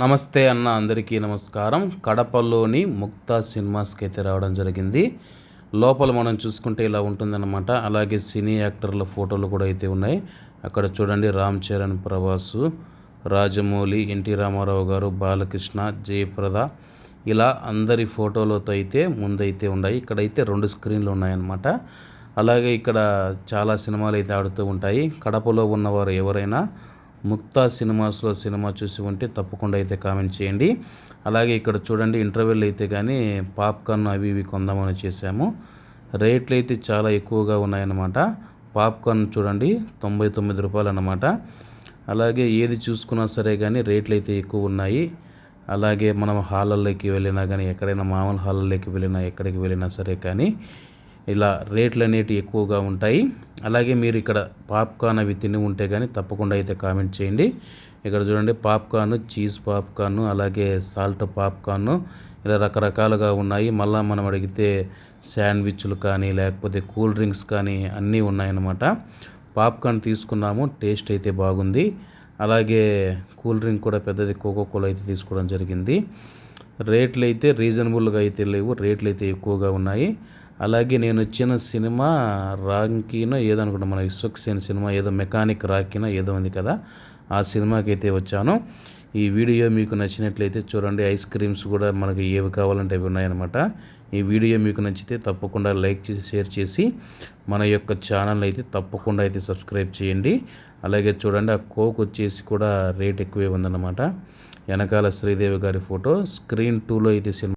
నమస్తే అన్న అందరికీ నమస్కారం. కడపలోని ముక్తా సినిమాస్కి అయితే రావడం జరిగింది. లోపల మనం చూసుకుంటే ఇలా ఉంటుందన్నమాట. అలాగే సినీ యాక్టర్ల ఫోటోలు కూడా అయితే ఉన్నాయి. అక్కడ చూడండి రామ్ చరణ్ ప్రభాసు రాజమౌళి ఎన్టీ రామారావు గారు బాలకృష్ణ జయప్రద. ఇలా అందరి ఫోటోలతో అయితే ముందైతే ఉన్నాయి. ఇక్కడైతే రెండు స్క్రీన్లు ఉన్నాయన్నమాట. అలాగే ఇక్కడ చాలా సినిమాలు అయితే ఆడుతూ ఉంటాయి. కడపలో ఉన్నవారు ఎవరైనా ముక్తా సినిమాస్లో సినిమా చూసి ఉంటే తప్పకుండా అయితే కామెంట్ చేయండి. అలాగే ఇక్కడ చూడండి ఇంటర్వెల్ అయితే కానీ పాప్కార్న్ అవి ఇవి కొందామని చేశాము. రేట్లు అయితే చాలా ఎక్కువగా ఉన్నాయన్నమాట. పాప్కార్న్ చూడండి తొంభై తొమ్మిది రూపాయలు అన్నమాట అలాగే ఏది చూసుకున్నా సరే కానీ రేట్లు అయితే ఎక్కువ ఉన్నాయి. అలాగే మనం హాలల్లోకి వెళ్ళినా కానీ ఎక్కడైనా మామూలు హాలల్లోకి వెళ్ళినా ఎక్కడికి వెళ్ళినా సరే కానీ ఇలా రేట్లు అనేటివి ఎక్కువగా ఉంటాయి. అలాగే మీరు ఇక్కడ పాప్కార్న్ అవి తిని ఉంటే కానీ తప్పకుండా అయితే కామెంట్ చేయండి. ఇక్కడ చూడండి పాప్కార్న్ చీజ్ పాప్కార్న్ అలాగే సాల్ట్ పాప్కార్న్ ఇలా రకరకాలుగా ఉన్నాయి. మళ్ళీ మనం అడిగితే శాండ్విచ్లు కానీ లేకపోతే కూల్ డ్రింక్స్ కానీ అన్నీ ఉన్నాయన్నమాట. పాప్కార్న్ తీసుకున్నాము టేస్ట్ అయితే బాగుంది. అలాగే కూల్ డ్రింక్ కూడా పెద్దది కోకో కోలా అయితే తీసుకోవడం జరిగింది. రేట్లు అయితే రీజనబుల్గా అయితే లేవు రేట్లు అయితే ఎక్కువగా ఉన్నాయి. అలాగే నేను వచ్చిన సినిమా రాంకీనో ఏదో అనుకుంటా మన విశ్వక్సేన్ సినిమా ఏదో మెకానిక్ రాకీనో ఏదో ఉంది కదా ఆ సినిమాకి అయితే వచ్చాను. ఈ వీడియో మీకు నచ్చినట్లయితే చూడండి ఐస్ క్రీమ్స్ కూడా మనకి ఏవి కావాలంటే అవి ఉన్నాయన్నమాట. ఈ వీడియో మీకు నచ్చితే తప్పకుండా లైక్ చేసి షేర్ చేసి మన యొక్క ఛానల్ అయితే తప్పకుండా అయితే సబ్స్క్రైబ్ చేయండి. అలాగే చూడండి ఆ కోక్ వచ్చేసి కూడా రేట్ ఎక్కువే ఉందన్నమాట. వెనకాల శ్రీదేవి గారి ఫోటో స్క్రీన్ టూలో అయితే సినిమా